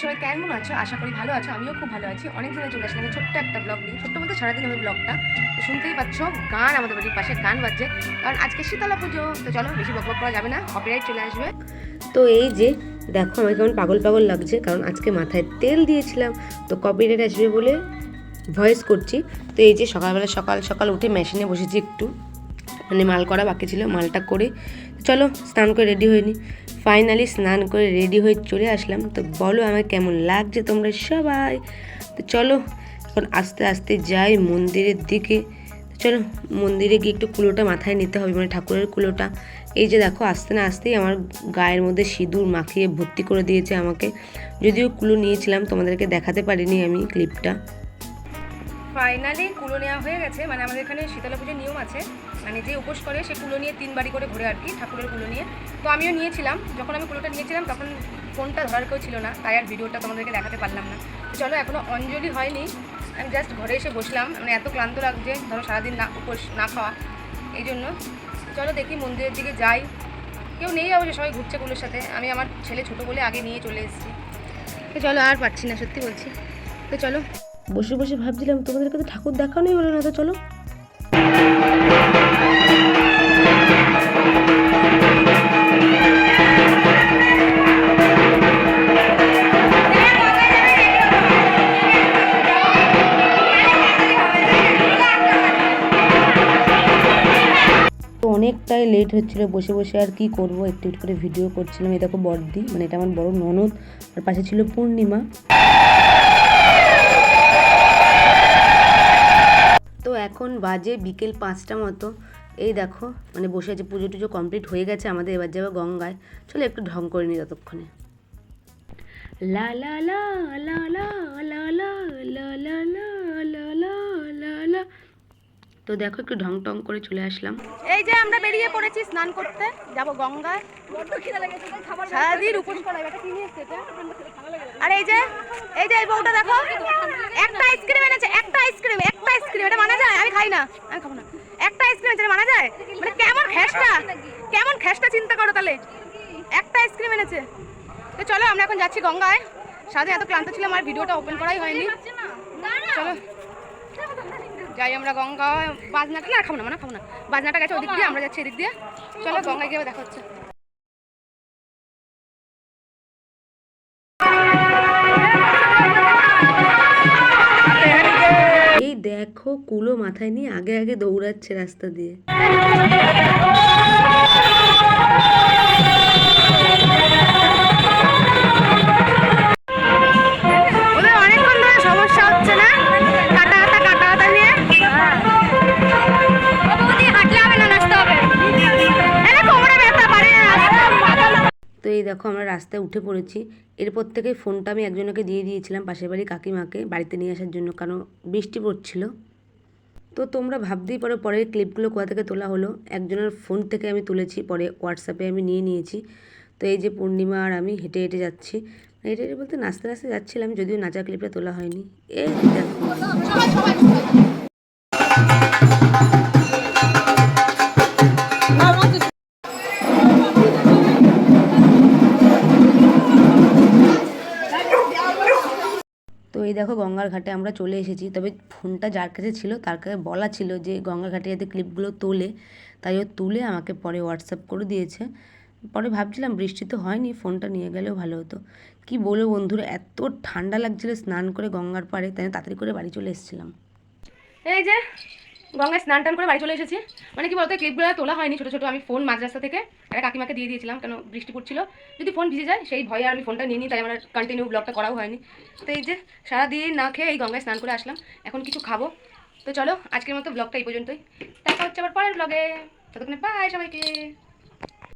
সবাই কেমন আছো? আশা করি ভালো আছো। আমিও খুব ভালো আছি। অনেক দিনে চলে আসলাম। ছোট্ট একটা ব্লগ নিয়ে। ছোট্ট বলতে সারাদিন হবে ব্লগটা শুনতেই পাচ্ছ। গান আমাদের বাড়ির পাশে, গান বাজছে। কারণ আজকে শীতলা পুজো। তো চলো, বেশি বকবক করা যাবে না। কপিরাইট চলে আসবে। তো এই যে, দেখো আমার কেমন পাগল পাগল লাগছে। কারণ আজকে মাথায় তেল দিয়েছিলাম। তো কপিরাইট আসবে বলে ভয়েস করছি। তো এই যে সকালবেলা সকাল সকাল উঠে মেশিনে বসেছি একটু। মানে মাল করা বাকি ছিল, মালটা করে চলো স্নান করে রেডি হয়নি ফাইনালি স্নান করে রেডি হয়ে চলে আসলাম। তো বলো আমার কেমন লাগছে তোমরা সবাই? তো চলো এখন আস্তে আস্তে যাই মন্দিরের দিকে। চলো মন্দিরে গিয়ে একটু কুলোটা মাথায় নিতে হবে মানে ঠাকুরের কুলোটা। এই যে দেখো, আস্তে না আসতেই আমার গায়ের মধ্যে সিঁদুর মাখিয়ে ভর্তি করে দিয়েছে আমাকে। যদিও কুলো নিয়েছিলাম, তোমাদেরকে দেখাতে পারিনি আমি ক্লিপটা ফাইনালি কুলো নেওয়া হয়ে গেছে। মানে আমাদের এখানে শীতলা পুজোর নিয়ম আছে। মানে যে উপোস করে সে কুলো নিয়ে তিন বাড়ি করে ঘুরে আর কি, ঠাকুরের কুলো নিয়ে। তো আমিও নিয়েছিলাম। যখন আমি কুলোটা নিয়েছিলাম, তখন ফোনটা ধরার কেউ ছিল না, তাই আর ভিডিওটা তোমাদেরকে দেখাতে পারলাম না। চলো এখনও অঞ্জলি হয়নি। আমি জাস্ট ঘরে এসে বসলাম। মানে এত ক্লান্ত লাগছে, ধরো সারাদিন না উপোস, না খাওয়া। এই জন্য। চলো দেখি মন্দিরের দিকে যাই। কেউ নেই অবশ্য, সবাই ঘুরছে কুলোর সাথে। আমি আমার ছেলে ছোটো বলে আগে নিয়ে চলে এসেছি। তো চলো, আর পারছি না, সত্যি বলছি। তো চলো। বসে বসে ভাবছিলাম, তোমাদেরকে তো ঠাকুর দেখানোই হলো না তো চলো। অনেকটাই লেট হচ্ছিল, বসে বসে আর কি করব, একটু একটু করে ভিডিও করছিলাম। এই দেখো বড়দি মানে এটা আমার বড় ননদ, আর পাশে ছিল পূর্ণিমা। তো এখন বাজে বিকেল পাঁচটা মতো এই দেখো মানে বসে আছে পুজো টুজো কমপ্লিট হয়ে গেছে আমাদের এবার যাবে গঙ্গায় চলো একটু ঢং করে নিই ততক্ষণে লা লা লা লা লা লা লা লা লা লা লা লা লা লা তো দেখো একটু ঢং টং করে চলে আসলাম এই যে আমরা বেরিয়ে পড়েছি স্নান করতে যাব গঙ্গায় সারাদিন উপোস করা এটা কি নিয়ে এসছে এটা আর এই যে এই যে এই বউটা দেখো একটা আইসক্রিম এনেছে একটা আইসক্রিম আইসক্রিম এটা মানা যায়? আমি খাই না। আমি খাব না। একটা আইসক্রিম এটা মানা যায়? মানে কেমন খেসটা? কেমন খেসটা চিন্তা করো তাহলে? একটা আইসক্রিম এনেছে। তো চলো, আমরা এখন যাচ্ছি গঙ্গায়। সারাদিন এত ক্লান্ত ছিলাম, আর ভিডিওটা ওপেন করাই হয়নি। চলো। যাই আমরা গঙ্গা বাজনাটা না খাব না মানে খাব না। বাজনাটা গেছে ওদিক দিয়ে, আমরা যাচ্ছি এদিক দিয়ে। চলো, গঙ্গায় গিয়ে দেখা হচ্ছে। দেখো কুলো মাথায় নিয়ে আগে আগে দৌড়াচ্ছে রাস্তা দিয়ে। এই দেখো আমরা রাস্তায় উঠে পড়েছি। এরপর থেকে ফোনটা আমি একজনকে দিয়ে দিয়েছিলাম পাশের বাড়ি কাকিমাকে বাড়িতে নিয়ে আসার জন্য, কারণ বৃষ্টি পড়ছিল। তো তোমরা ভাবতেই পারো পরের ক্লিপগুলো কোথা থেকে তোলা হলো। একজনের ফোন থেকে আমি তুলেছি, পরে হোয়াটসঅ্যাপে আমি নিয়ে নিয়েছি। তো এই যে পূর্ণিমা আর আমি হেঁটে হেঁটে যাচ্ছি। হেঁটে হেঁটে বলতে নাচতে নাচতে যাচ্ছিলাম, যদিও নাচা ক্লিপটা তোলা হয়নি। এই দেখো। এই দেখো গঙ্গার ঘাটে আমরা চলে এসেছি। তবে ফোনটা যার কাছে ছিল, তার কাছে বলা ছিল যে, গঙ্গার ঘাটে যাতে ক্লিপগুলো তোলে, তাই ও তুলে আমাকে পরে হোয়াটসঅ্যাপ করে দিয়েছে। পরে ভাবছিলাম বৃষ্টি তো হয়নি, ফোনটা নিয়ে গেলেও ভালো হতো। কি বলো বন্ধুরা, এত ঠান্ডা লাগছিল স্নান করে গঙ্গার পাড়ে, তাই তাড়াতাড়ি করে বাড়ি চলে এসেছিলাম। এই যে গঙ্গায় স্নান টান করে বাড়ি চলে এসেছি। মানে কি বলতো ক্লিপগুলো তোলা হয়নি ছোটো ছোটো। আমি ফোন মাঝ রাস্তা থেকে একটা কাকিমাকে দিয়ে দিয়েছিলাম কেন বৃষ্টি পড়ছিল। যদি ফোন ভিজে যায়, সেই ভয়ে আর আমি ফোনটা নিয়ে নিই তাই আমার কন্টিনিউ ব্লগটা করাও হয়নি। তো এই যে, সারাদিন না খেয়ে এই গঙ্গায় স্নান করে আসলাম। এখন কিছু খাব। তো চলো, আজকের মতো ব্লগটা এই পর্যন্তই। দেখা হচ্ছে আবার পরের ব্লগে ততক্ষণে বাই সবাইকে।